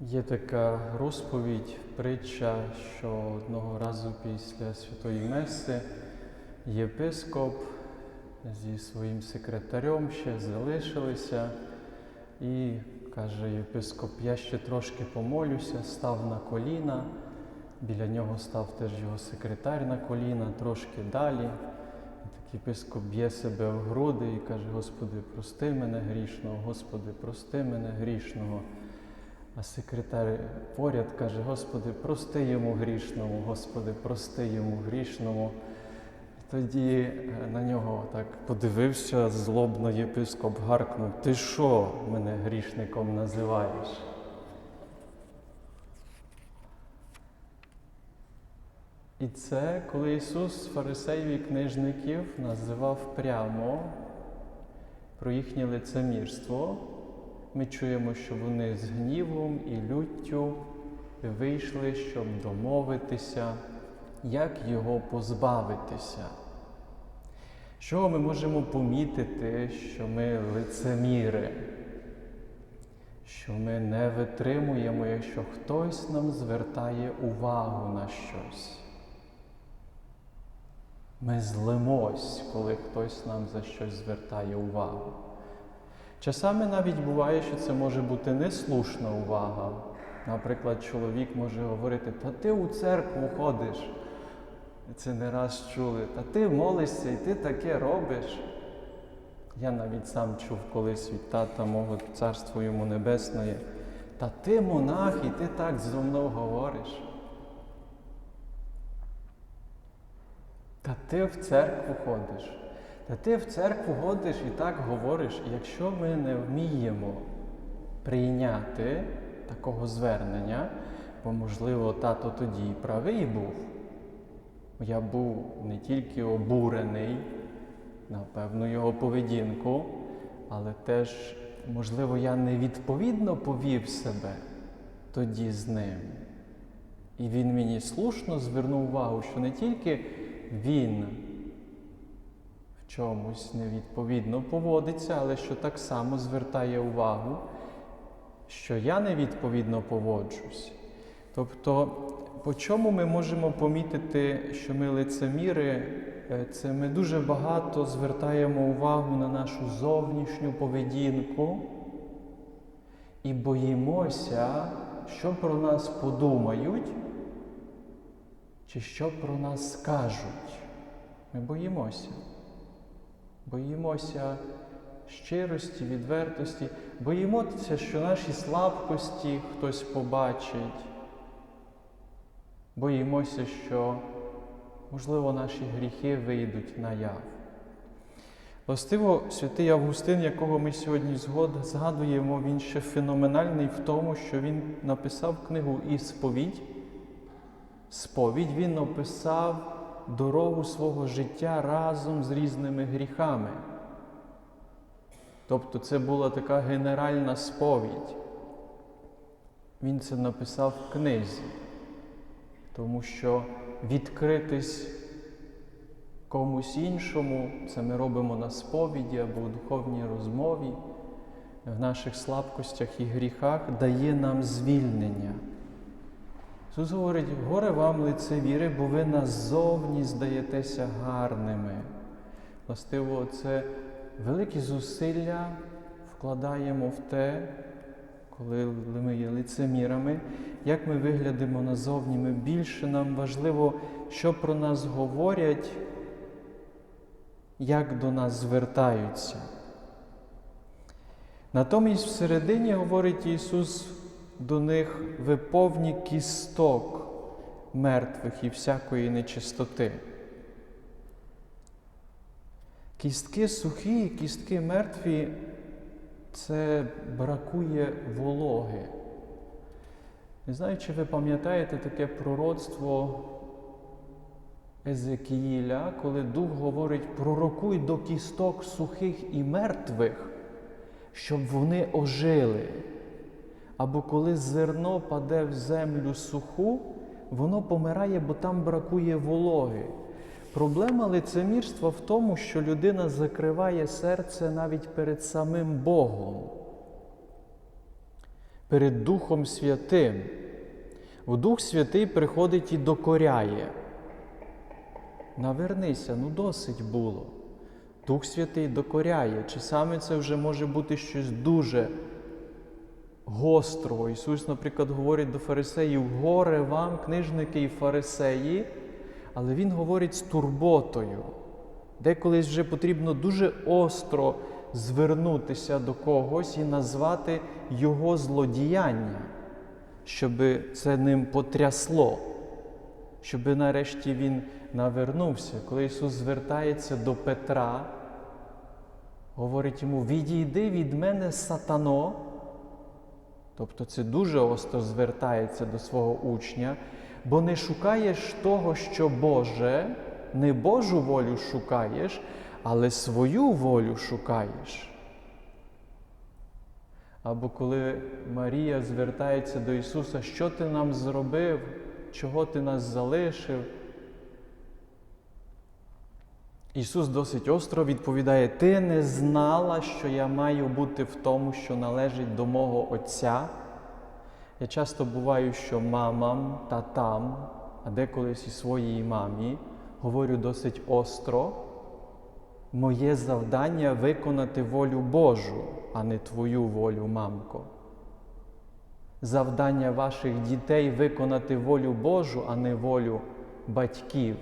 Є така розповідь, притча, що одного разу після святої Меси єпископ зі своїм секретарем ще залишилися і каже єпископ, я ще трошки помолюся, став на коліна. Біля нього став теж його секретар на коліна, трошки далі. Так єпископ б'є себе в груди і каже: Господи, прости мене грішного, Господи, прости мене грішного. А секретар поряд каже: Господи, прости йому грішному, Господи, прости йому грішному. Тоді е, на нього так подивився злобно єпископ, гаркнув: Ти що мене грішником називаєш? І це коли Ісус фарисеїв і книжників називав прямо про їхнє лицемірство, ми чуємо, що вони з гнівом і люттю вийшли, щоб домовитися, як його позбавитися. Чого ми можемо помітити, що ми лицеміри, що ми не витримуємо, якщо хтось нам звертає увагу на щось. Ми злимось, коли хтось нам за щось звертає увагу. Часами навіть буває, що це може бути неслушна увага. Наприклад, чоловік може говорити, та ти у церкву ходиш. Це не раз чули, та ти молишся і ти таке робиш. Я навіть сам чув колись від тата мого царство йому небесне. Та ти монах, і ти так зо мною говориш. Та ти в церкву ходиш. Та ти в церкву ходиш і так говориш, якщо ми не вміємо прийняти такого звернення, бо, можливо, тато тоді правий був, я був не тільки обурений на певну його поведінку, але теж, можливо, я невідповідно повів себе тоді з ним. І він мені слушно звернув увагу, що не тільки він чомусь невідповідно поводиться, але що так само звертає увагу, що я невідповідно поводжусь. Тобто, по чому ми можемо помітити, що ми лицеміри, Е, це ми дуже багато звертаємо увагу на нашу зовнішню поведінку і боїмося, що про нас подумають, чи що про нас скажуть. Ми боїмося. Боїмося щирості, відвертості, боїмося, що наші слабкості хтось побачить. Боїмося, що, можливо, наші гріхи вийдуть наяв. Властиво, святий Августин, якого ми сьогодні згадуємо, він ще феноменальний в тому, що він написав книгу «Ісповідь». Сповідь він описав дорогу свого життя разом з різними гріхами. Тобто це була така генеральна сповідь. Він це написав в книзі, тому що відкритись комусь іншому, це ми робимо на сповіді або в духовній розмові, в наших слабкостях і гріхах дає нам звільнення. Ісус говорить, горе вам лицевіри, бо ви назовні здаєтеся гарними. Властиво, це великі зусилля вкладаємо в те, коли ми є лицемірами, як ми виглядимо назовні. Ми більше нам важливо, що про нас говорять, як до нас звертаються. Натомість всередині говорить Ісус до них ви повні кісток мертвих і всякої нечистоти. Кістки сухі, кістки мертві це бракує вологи. Не знаю, чи ви пам'ятаєте таке пророцтво Езекіїля, коли Дух говорить, пророкуй до кісток сухих і мертвих, щоб вони ожили. Або коли зерно паде в землю суху, воно помирає, бо там бракує вологи. Проблема лицемірства в тому, що людина закриває серце навіть перед самим Богом. перед Духом Святим. Бо Дух Святий приходить і докоряє. Навернися, ну досить було. Дух Святий докоряє. Чи саме це вже може бути щось дуже гострого? Ісус, наприклад, говорить до фарисеїв: горе вам, книжники і фарисеї, але Він говорить з турботою. Деколись вже потрібно дуже остро звернутися до когось і назвати Його злодіяння, щоб це ним потрясло, щоб нарешті він навернувся. Коли Ісус звертається до Петра, говорить йому: Відійди від мене, сатано. Тобто це дуже остро звертається до свого учня, бо не шукаєш того, що Боже, не Божу волю шукаєш, але свою волю шукаєш. Або коли Марія звертається до Ісуса, що ти нам зробив, чого ти нас залишив? Ісус досить остро відповідає: Ти не знала, що я маю бути в тому, що належить до мого Отця. Я часто буваю, що мамам, татам, а деколись і своїй мамі говорю досить остро. Моє завдання виконати волю Божу, а не твою волю, мамко. Завдання ваших дітей виконати волю Божу, а не волю батьків.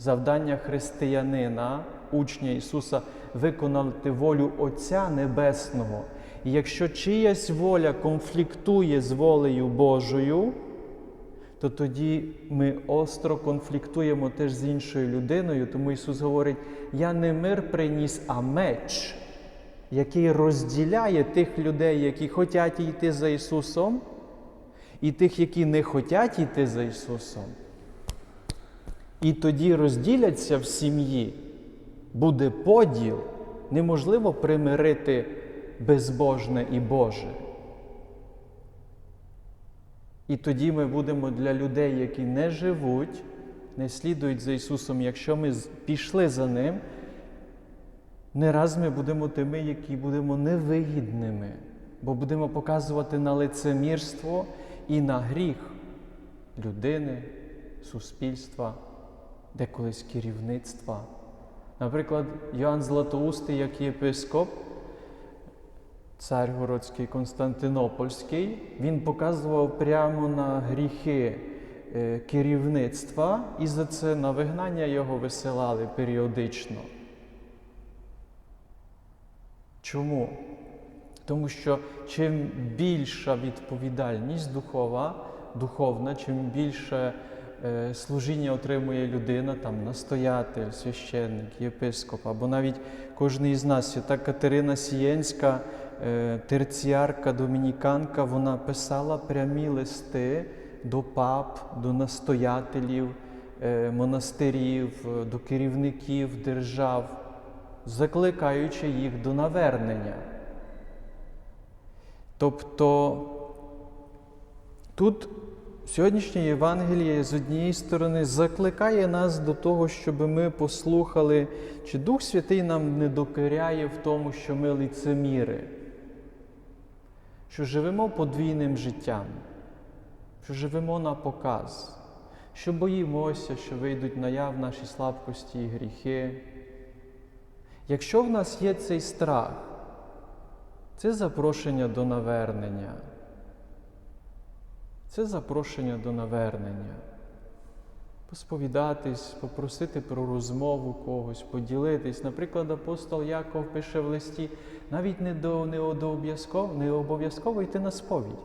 Завдання християнина, учня Ісуса, виконати волю Отця Небесного. І якщо чиясь воля конфліктує з волею Божою, то тоді ми остро конфліктуємо теж з іншою людиною, тому Ісус говорить: Я не мир приніс, а меч, який розділяє тих людей, які хочуть йти за Ісусом, і тих, які не хочуть йти за Ісусом. І тоді розділяться в сім'ї, буде поділ, неможливо примирити безбожне і Боже. І тоді ми будемо для людей, які не живуть, не слідують за Ісусом, якщо ми пішли за Ним, не раз ми будемо тими, які будемо невигідними, бо будемо показувати на лицемірство і на гріх людини, суспільства, деколись керівництва. Наприклад, Йоанн Златоустий, як єпископ, Царгородський Константинопольський, він показував прямо на гріхи е, керівництва, і за це на вигнання його висилали періодично. Чому? Тому що чим більша відповідальність духова, духовна, чим більше служіння отримує людина, там настоятель, священник, єпископ, або навіть кожен із нас, свята Катерина Сієнська, е, терціарка, домініканка, вона писала прямі листи до пап, до настоятелів, е, монастирів, до керівників держав, закликаючи їх до навернення. Тобто тут сьогоднішнє Євангеліє з однієї сторони закликає нас до того, щоб ми послухали, чи Дух Святий нам не докоряє в тому, що ми лицеміри, що живемо подвійним життям, що живемо на показ, що боїмося, що вийдуть наяв наші слабкості і гріхи. Якщо в нас є цей страх, це запрошення до навернення. Це запрошення до навернення. Посповідатись, попросити про розмову когось, поділитись. Наприклад, апостол Яков пише в листі, навіть не до не обов'язково не обов'язково йти на сповідь.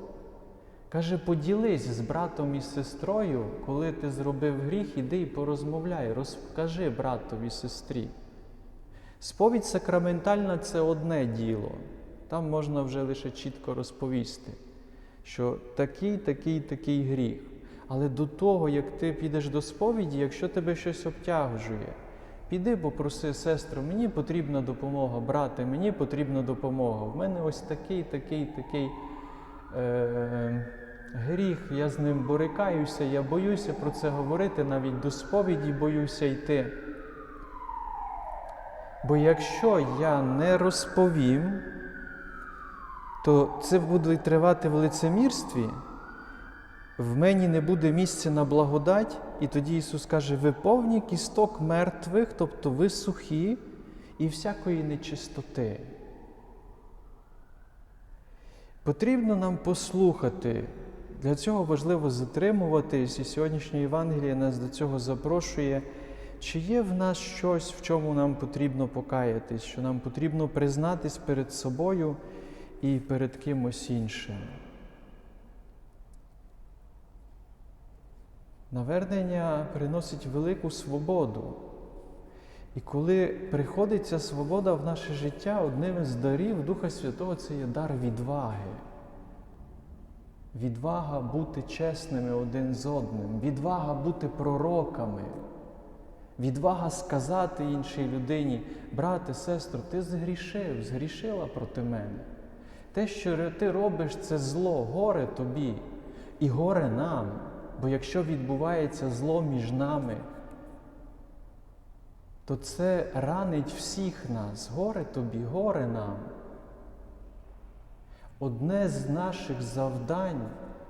Каже, поділись з братом і сестрою, коли ти зробив гріх, іди і порозмовляй, розкажи братові сестрі. Сповідь сакраментальна це одне діло. Там можна вже лише чітко розповісти, що такий, такий, такий гріх. Але до того, як ти підеш до сповіді, якщо тебе щось обтяжує, піди попроси сестру, мені потрібна допомога, брате, мені потрібна допомога. В мене ось такий, такий, такий е- гріх, я з ним борикаюся, я боюся про це говорити, навіть до сповіді боюся йти. Бо якщо я не розповім, то це буде тривати в лицемірстві, в мені не буде місця на благодать, і тоді Ісус каже: ви повні кісток мертвих, тобто ви сухі і всякої нечистоти. Потрібно нам послухати. Для цього важливо затримуватись, і сьогоднішнє Євангеліє нас до цього запрошує. Чи є в нас щось, в чому нам потрібно покаятись, що нам потрібно признатись перед собою і перед кимось іншим? Навернення приносить велику свободу. І коли приходить ця свобода в наше життя, одним із дарів Духа Святого це є дар відваги. Відвага бути чесними один з одним, відвага бути пророками, відвага сказати іншій людині, брате, сестро, ти згрішив, згрішила проти мене. Те, що ти робиш, це зло, горе тобі і горе нам. Бо якщо відбувається зло між нами, то це ранить всіх нас. Горе тобі, горе нам. Одне з наших завдань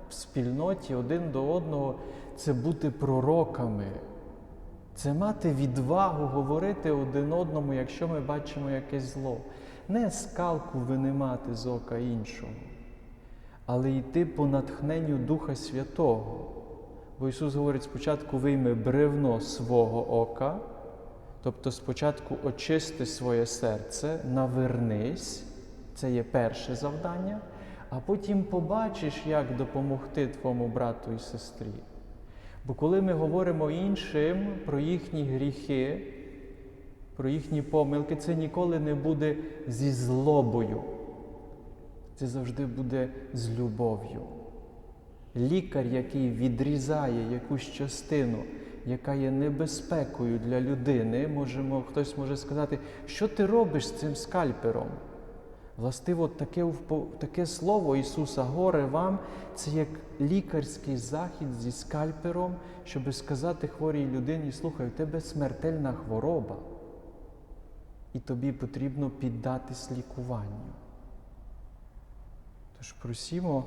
в спільноті один до одного це бути пророками, це мати відвагу говорити один одному, якщо ми бачимо якесь зло. Не скалку винимати з ока іншого, але йти по натхненню Духа Святого. Бо Ісус говорить, спочатку вийми бревно свого ока, тобто спочатку очисти своє серце, навернись, це є перше завдання, а потім побачиш, як допомогти твоєму брату і сестрі. Бо коли ми говоримо іншим про їхні гріхи, про їхні помилки, це ніколи не буде зі злобою. Це завжди буде з любов'ю. Лікар, який відрізає якусь частину, яка є небезпекою для людини, можемо, хтось може сказати, що ти робиш з цим скальпером? Властиво, таке, таке слово Ісуса горе вам, це як лікарський захід зі скальпером, щоб сказати хворій людині, слухай, у тебе смертельна хвороба, і тобі потрібно піддатись лікуванню. Тож просімо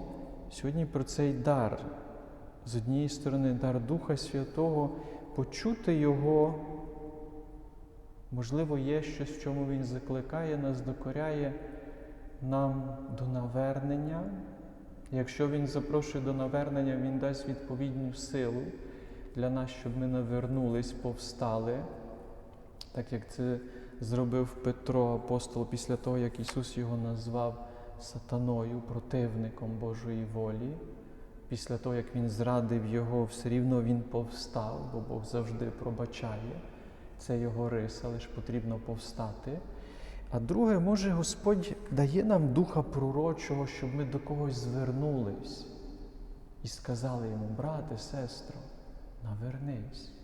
сьогодні про цей дар. З однієї сторони, дар Духа Святого, почути Його, можливо, є щось, чому Він закликає нас, докоряє нам до навернення. Якщо Він запрошує до навернення, Він дасть відповідну силу для нас, щоб ми навернулись, повстали, так як це зробив Петро апостол після того, як Ісус його назвав сатаною, противником Божої волі. Після того, як він зрадив його, все рівно він повстав, бо Бог завжди пробачає. Це його риса, лише потрібно повстати. А друге, може, Господь дає нам духа пророчого, щоб ми до когось звернулись і сказали йому, брате, сестро, навернись.